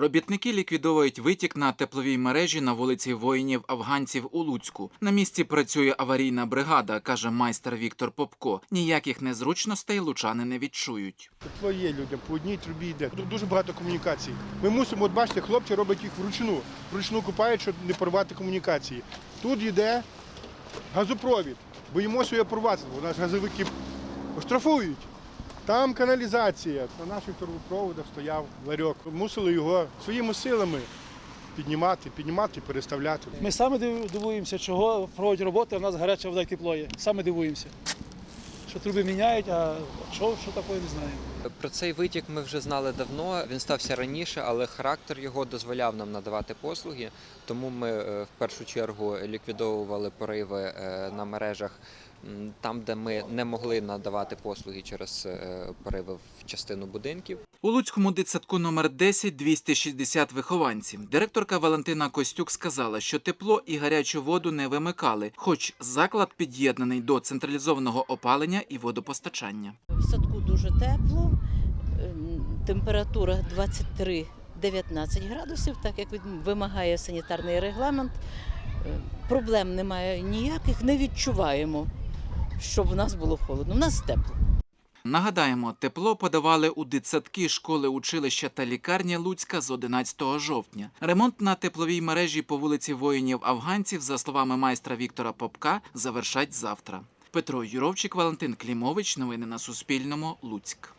Робітники ліквідовують витік на тепловій мережі на вулиці воїнів афганців у Луцьку. На місці працює аварійна бригада, каже майстер Віктор Попко. Ніяких незручностей лучани не відчують. Тепло є людям, по одній трубі йде. Тут дуже багато комунікацій. Ми мусимо, от бачите, хлопці роблять їх вручну. Вручну купають, щоб не порвати комунікації. Тут йде газопровід. Боїмося його порвати, бо нас газовики оштрафують. Там каналізація. На наших трубопроводах стояв ларьок. Мусили його своїми силами піднімати, піднімати, переставляти. Ми саме дивуємося, чого проводять роботи, а в нас гаряча вода і тепло є. Саме дивуємося. Що труби міняють, а що, що таке, не знаємо. Про цей витік ми вже знали давно. Він стався раніше, але характер його дозволяв нам надавати послуги. Тому ми е, в першу чергу ліквідовували пориви е, на мережах там, де ми не могли надавати послуги через е, пориви в частину будинків. У Луцькому дитсадку номер 10 260 вихованців. Директорка Валентина Костюк сказала, що тепло і гарячу воду не вимикали, хоч заклад під'єднаний до централізованого опалення і водопостачання. В садку дуже тепло, ем, температура 23-19 градусів, так як вимагає санітарний регламент. Е, Проблем немає ніяких, не відчуваємо, щоб у нас було холодно. У нас тепло. Нагадаємо, тепло подавали у дитсадки, школи, училища та лікарні Луцька з 11 жовтня. Ремонт на тепловій мережі по вулиці воїнів афганців, за словами майстра Віктора Попка, завершать завтра. Петро Юровчик, Валентин Клімович. Новини на Суспільному. Луцьк.